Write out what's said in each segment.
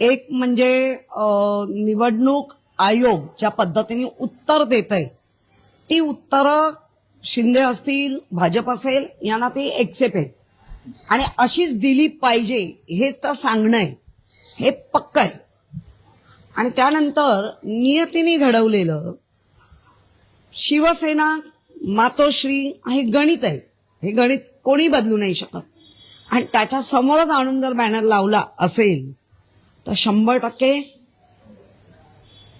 एक म्हणजे निवडणूक आयोग ज्या पद्धतीने उत्तर देत आहे ती उत्तरं शिंदे असतील भाजप असेल यांना ती एक्सेप्ट आहे आणि अशीच दिली पाहिजे हेच तर सांगणं आहे हे पक्क आहे. आणि त्यानंतर नियतीने घडवलेलं शिवसेना मातोश्री हे गणित आहे हे गणित कोणी बदलू नाही शकत. आणि त्याच्या समोरच आणून जर बॅनर लावला असेल तर शंभर टक्के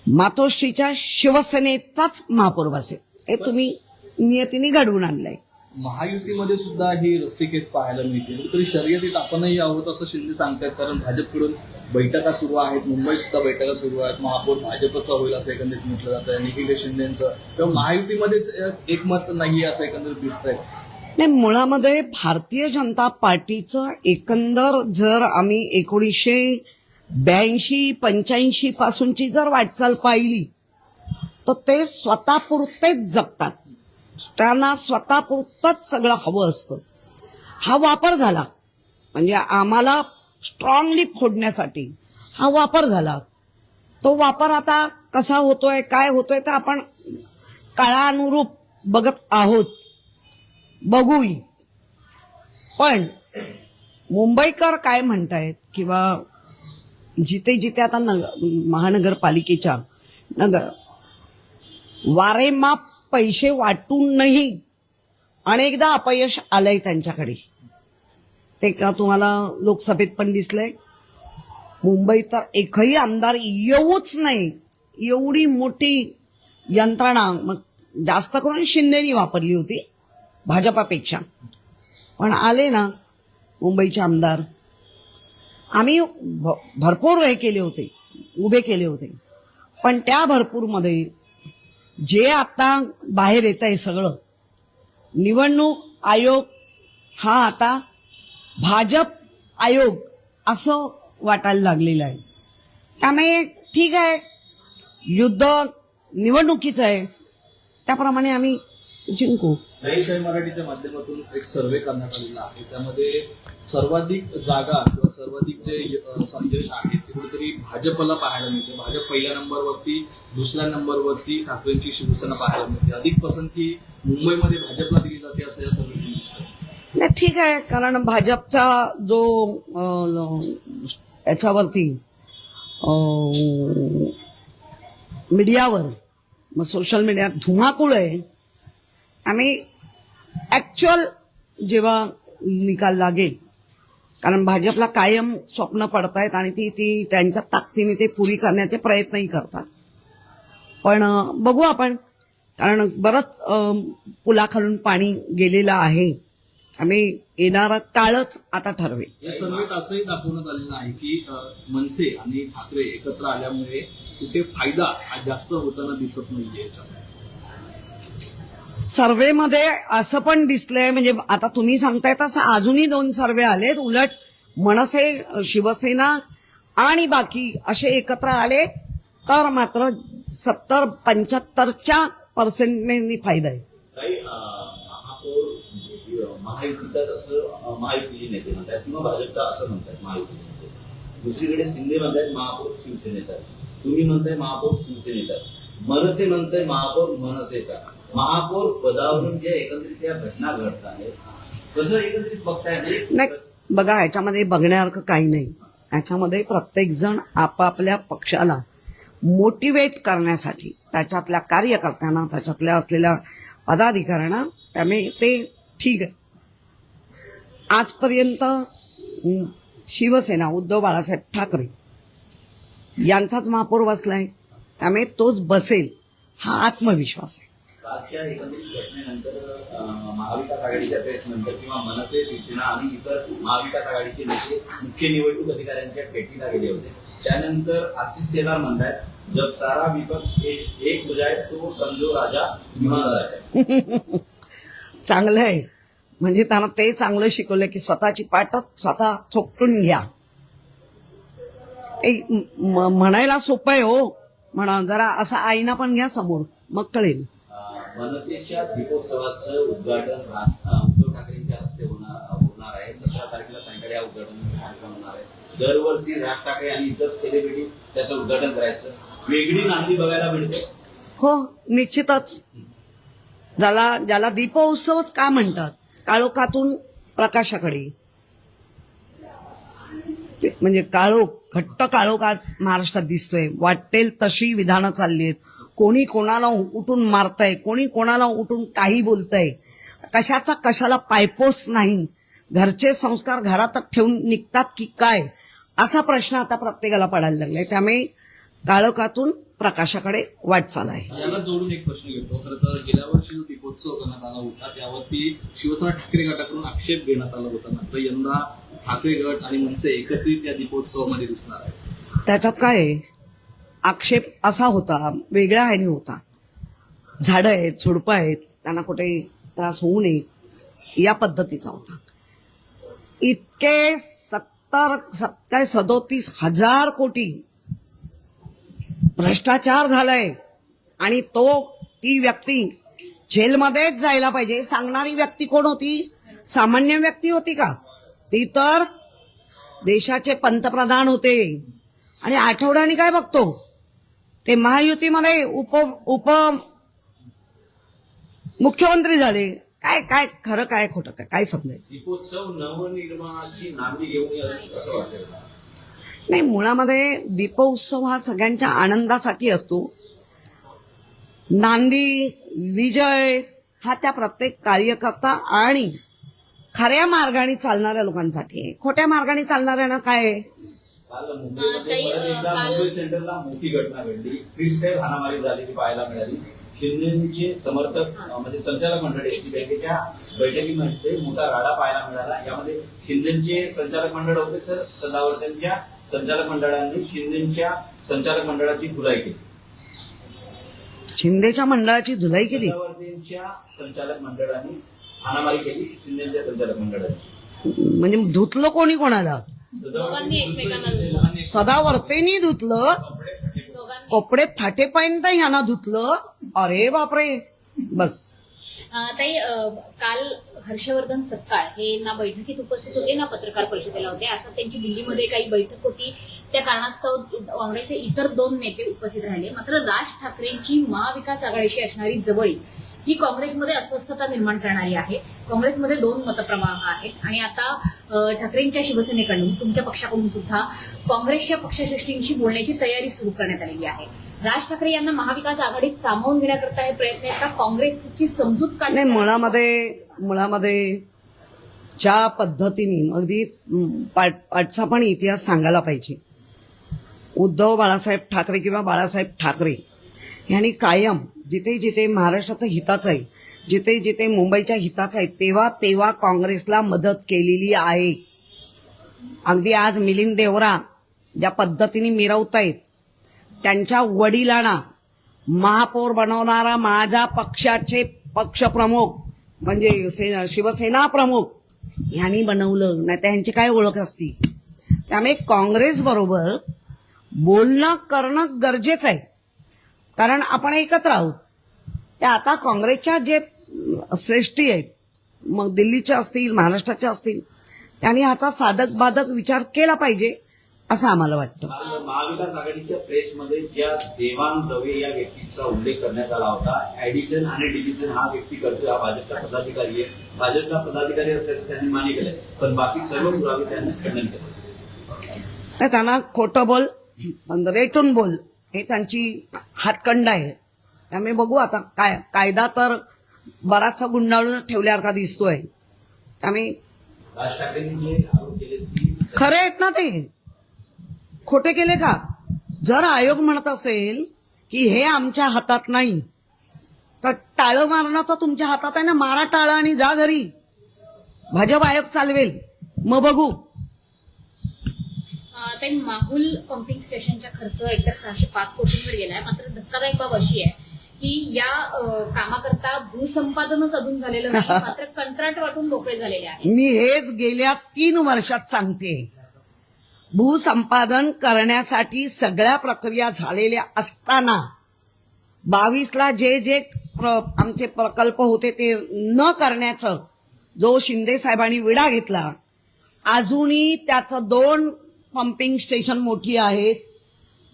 मातोश्रीच्या शिवसेनेचाच महापौर बसेल हे तुम्ही नियतीने घडवून आणलंय. महायुतीमध्ये सुद्धा ही रस्सीखेच पाहायला मिळते. कुठेतरी शर्यतीत आपणही आहोत असं शिंदे सांगतायत. कारण भाजपकडून बैठका सुरू आहेत. मुंबईत सुद्धा बैठका सुरू आहेत. महापौर भाजपचा होईल असं एकंदरीत म्हटलं जातं. आहे निखिल शिंदेचं. किंवा महायुतीमध्येच एकमत नाहीये असं एकंदरीत दिसतंय. नाही मुळामध्ये भारतीय जनता पार्टीचं एकंदर जर आम्ही एकोणीसशे ब्याऐंशी पंच्याऐंशी पासूनची जर वाटचाल पाहिली तर ते स्वतःपुरतेच जगतात त्यांना स्वतःपुरतंच सगळं हवं असतं. हा वापर झाला. म्हणजे आम्हाला स्ट्रॉंगली फोडण्यासाठी हा वापर झाला. तो वापर आता कसा होतोय काय होतोय तर आपण काळानुरूप बघत आहोत. बघूही पण मुंबईकर काय म्हणतायत किंवा जिथे जिथे आता नग महानगरपालिकेच्या नगर वारेमाप पैसे वाटूनही अनेकदा अपयश आलंय त्यांच्याकडे. ते का तुम्हाला लोकसभेत पण दिसलंय. मुंबईत तर एकही आमदार येऊच नाही. एवढी मोठी यंत्रणा मग जास्त करून शिंदेनी वापरली होती भाजपापेक्षा. पण आले ना मुंबईचे आमदार. आम्ही भ- भरपूर हे केले होते उभे केले होते. पण त्या भरपूरमध्ये जे आता बाहेर येत आहे सगळं निवडणूक आयोग हा आता भाजप आयोग असं वाटायला लागलेलं आहे. त्यामुळे ठीक आहे युद्ध निवडणुकीचं आहे. त्याप्रमाणे आम्ही जिंकू. शाही मराठीच्या माध्यमातून एक सर्वे करण्यात आलेला आहे. त्यामध्ये सर्वाधिक जागा किंवा सर्वाधिक जे यश आहे ते कुठेतरी भाजपला पाहायला मिळते. भाजप पहिल्या नंबरवरती दुसऱ्या नंबरवरती ठाकरेंची शिवसेना पाहायला मिळते. अधिक पसंती मुंबईमध्ये भाजपला दिली जाते असं या सर्वेतून दिसतं नाही ठीक आहे कारण भाजपचा जो याच्यावरती मीडियावर मग सोशल मीडियात धुमाकूळ आहे. आम्ही ॲक्च्युअल जेव्हा निकाल लागेल कारण भाजपला कायम स्वप्न पडतायत आणि ती ती त्यांच्या ताकदीने ते पुरी करण्याचे प्रयत्नही करतात. पण बघू आपण कारण बरंच पुलाखालून पाणी गेलेलं आहे. आम्ही येणारा काळच आता ठरवेल. या सर्वेत असंही दाखवण्यात आलेलं आहे की अ, मनसे आणि ठाकरे एकत्र आल्यामुळे कुठे फायदा हा जास्त होताना दिसत नाहीये याच्यामध्ये. सर्वेमध्ये असं पण दिसलंय म्हणजे आता तुम्ही सांगताय तसं अजूनही दोन सर्वे आलेत उलट मनसे शिवसेना आणि बाकी असे एकत्र आले तर मात्र सत्तर पंच्याहत्तरच्या पर्सेंटने फायदा आहे. महायुतीचा असं महायुतीचे नेते म्हणतात किंवा भाजपचा असं म्हणतात महायुतीचे दुसरीकडे शिंदे म्हणतात महापौर शिवसेनेचा. तुम्ही म्हणताय महापौर शिवसेनेचा. मनसे म्हणताय महापौर मनसेचा. महापौर पदावरून जे एकत्रित या घटना घडत आहेत कसं एकत्रित बघताय नाही बघा ह्याच्यामध्ये बघण्यासारखं काही नाही. याच्यामध्ये प्रत्येक जण आपापल्या पक्षाला मोटिवेट करण्यासाठी त्याच्यातल्या कार्यकर्त्यांना त्याच्यातल्या असलेल्या पदाधिकाऱ्यांना त्यामुळे ते ठीक आहे. आजपर्यंत शिवसेना उद्धव बाळासाहेब ठाकरे यांचाच महापौर बसलाय. त्यामुळे तोच बसेल हा आत्मविश्वास आहे. कालच्या एकंदरीत घटनेनंतर महाविकास आघाडीच्या प्रेस नंतर किंवा मनसे शिवसेना आणि इतर महाविकास आघाडीचे नेते मुख्य निवडणूक अधिकाऱ्यांच्या भेटीला गेले होते. त्यानंतर आशिष शेलार म्हणतात जब सारा विपक्ष एक एक हो जाए तो समजो राजा ईमानदार चांगलं आहे. म्हणजे त्यांना ते चांगलं शिकवलं की स्वतःची पाठ स्वतः थोपटून घ्या. ते म्हणायला सोपं आहे हो. म्हणा जरा असा आईना पण घ्या समोर मग कळेल. मनसेच्या दीपोत्सवाचं उद्घाटन उद्धव ठाकरेंच्या हस्ते होणार होणार आहे. सतरा तारखेला सायंकाळी हा उद्घाटन कार्यक्रम होणार आहे. दरवर्षी राज ठाकरे आणि इतर सेलिब्रिटी त्याचं उद्घाटन करायचं. वेगळी नांदी बघायला मिळते. हो निश्चितच. ज्याला ज्याला दीपोत्सवच का म्हणतात? काळोखातून प्रकाशाकडे. म्हणजे काळोख घट्ट काळोख आज महाराष्ट्रात दिसतोय. वाटेल तशी विधानं चालली आहेत. कोणी कोणाला उठून मारतंय कोणी कोणाला उठून काही बोलतंय. कशाचा कशाला पायपोस नाही. घरचे संस्कार घरातच ठेवून निघतात की काय? असा प्रश्न आता प्रत्येकाला पडायला लागलाय. त्यामुळे काळोखातून प्रकाशाकडे वाटचाल आहे याला जोडून एक प्रश्न घेतो. खरं तर गेल्या वर्षी जो दीपोत्सव करण्यात आला होता त्यावरती शिवसेना ठाकरे गटाकडून आक्षेप घेण्यात आला होता. मात्र यंदा ठाकरे गट आणि मनसे एकत्रित या दीपोत्सवामध्ये दिसणार आहे त्याच्यात काय आहे? आक्षेप असा होता वेगळ्या ह्याने होता. झाडं आहेत झुडपं आहेत त्यांना कुठे त्रास होऊ नये या पद्धतीचा होता. इतके सत्तर काय सदोतीस हजार कोटी भ्रष्टाचार झालाय आणि तो ती व्यक्ती जेलमध्येच जायला पाहिजे सांगणारी व्यक्ती कोण होती? सामान्य व्यक्ती होती का? ती तर देशाचे पंतप्रधान होते. आणि आठवड्याने काय बघतो? ते महायुतीमध्ये उप उप मुख्यमंत्री झाले. काय काय खरं काय खोटं काय काय समजायचं? दीपोत्सव नवनिर्माणाची नांदी घेऊन नाही मुळामध्ये दीपोत्सव हा सगळ्यांच्या आनंदासाठी असतो. नांदी विजय हा त्या प्रत्येक कार्यकर्ता आणि खऱ्या मार्गाने चालणाऱ्या लोकांसाठी आहे. खोट्या मार्गाने चालणाऱ्यांना काय? काल मुंबई सेंटरला मोठी घटना घडली. फ्रीस्टाईल हाणामारी झालेली पाहायला मिळाली. शिंदेचे समर्थक म्हणजे संचालक मंडळ एसटी बँकेच्या बैठकीमध्ये मोठा राडा पाहायला मिळाला. यामध्ये शिंदेचे संचालक मंडळ होते तर सदावर्त्यांच्या संचालक मंडळांनी शिंदेच्या संचालक मंडळाची धुलाई केली. शिंदेच्या मंडळाची धुलाई केली? सदावर्तींच्या संचालक मंडळाने हाणामारी केली शिंदेच्या संचालक मंडळाची. म्हणजे धुतलं कोणी कोणाला? दोघांनी एकमेकांना सदावर्ती सदावर्तेनी धुतलं. दोघांनी कपडे फाटेपर्यंत ह्यांना धुतलं. अरे बापरे. बस. अं, ताई अं, काल हर्षवर्धन सत्काळ हे ना बैठकीत उपस्थित होते ना पत्रकार परिषदेला होते. आता त्यांची दिल्लीमध्ये काही बैठक होती. त्या कारणास्तव काँग्रेसचे इतर दोन नेते उपस्थित राहिले. मात्र राज ठाकरेंची महाविकास आघाडीशी असणारी जवळी ही काँग्रेसमध्ये अस्वस्थता निर्माण करणारी आहे. काँग्रेसमध्ये दोन मतप्रवाह आहेत. आणि आता ठाकरेंच्या शिवसेनेकडून तुमच्या पक्षाकडून सुद्धा काँग्रेसच्या पक्षश्रेष्ठींशी बोलण्याची तयारी सुरू करण्यात आलेली आहे. राज ठाकरे यांना महाविकास आघाडीत सामावून घेण्याकरता हे प्रयत्न आहेत का? काँग्रेसची समजूत काढणे मनामध्ये मुळामध्ये ज्या पद्धतीने अगदी पाट पाठचा पण इतिहास सांगायला पाहिजे. उद्धव बाळासाहेब ठाकरे किंवा बाळासाहेब ठाकरे यांनी कायम जिथे जिथे महाराष्ट्राचं हिताचं आहे जिथे जिथे मुंबईच्या हिताचं आहे तेव्हा तेव्हा काँग्रेसला मदत केलेली आहे. अगदी आज मिलिंद देवरा ज्या पद्धतीने मिरवतायत त्यांच्या वडिलांना महापौर बनवणारा माझा पक्षाचे पक्षप्रमुख म्हणजे से- शिवसेना प्रमुख यांनी बनवलं नाही त्यांची काय ओळख असती? त्यामुळे काँग्रेस बरोबर बोलणं करणं गरजेचं आहे. कारण आपण एकत्र आहोत. त्या आता काँग्रेसच्या जे श्रेष्ठी आहेत मग दिल्लीच्या असतील महाराष्ट्राच्या असतील त्यांनी ह्याचा साधक बाधक विचार केला पाहिजे. असं आम्हाला वाटतं. महाविकास आघाडीच्या प्रेसमध्ये ज्या देवान दवे या व्यक्तीचा उल्लेख करण्यात आला होता ऍडिसन आणि डिलिशन हा व्यक्ती करतो हा भाजपचा पदाधिकारी आहे. भाजपचा पदाधिकारी असल्याचं त्यांनी मान्य केलंय पण बाकी सर्व पुरावे त्यांनी खंडन केलं. तर त्यांना खोटं बोल रेटून बोल हे त्यांची हातखंड आहे. त्यामुळे बघू आता काय कायदा तर बराचसा गुंडाळून ठेवल्यासारखा दिसतोय. त्यामुळे राज ठाकरेंनी खरे आहेत ना ते. खोटे केले का? जर आयोग म्हणत असेल की हे आमच्या हातात नाही तर टाळं मारणं तर तुमच्या हातात आहे ना? मारा टाळं आणि जा घरी. भाजप आयोग चालवेल. मग बघू. माहुल पंपिंग स्टेशनचा खर्च एकतर सहाशे पाच कोटींवर गेलाय मात्र धक्कादायक बाब अशी आहे की या कामाकरता भूसंपादनच अजून झालेलं नाही मात्र कंत्राट वाटून मोकळे झालेले आहे मी हेच गेल्या तीन वर्षात सांगते. भूसंपादन करण्यासाठी सगळ्या प्रक्रिया झालेल्या असताना बावीसला जे जे प्र- आमचे प्रकल्प होते ते न करण्याचं जो शिंदे साहेबांनी विडा घेतला अजूनही त्याचं दोन पंपिंग स्टेशन मोठी आहेत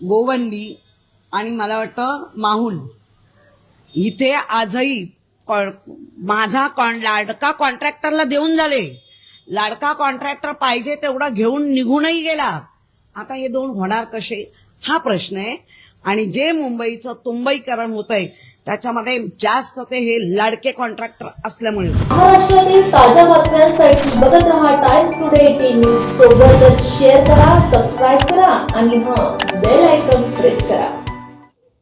गोवंडी आणि मला वाटतं माहुल. इथे आजही कॉ- माझा कॉन लाडका कॉन्ट्रॅक्टरला देऊन झाले. लाडका कॉन्ट्रॅक्टर पाहिजे तेवढा घेऊन निघूनही गेला. आता हे दोन होणार कसे? हा प्रश्न आहे. आणि जे मुंबईचं तुंबईकरण होत आहे त्याच्यामध्ये जास्त ते हे लाडके कॉन्ट्रॅक्टर असल्यामुळे महाराष्ट्रातील ताज्या बातम्यांसाठी बघत राहा टाइम्स टुडे एटीन सोबतच शेअर करा सबस्क्राईब करा आणि हा बेल आयकॉन प्रेस करा.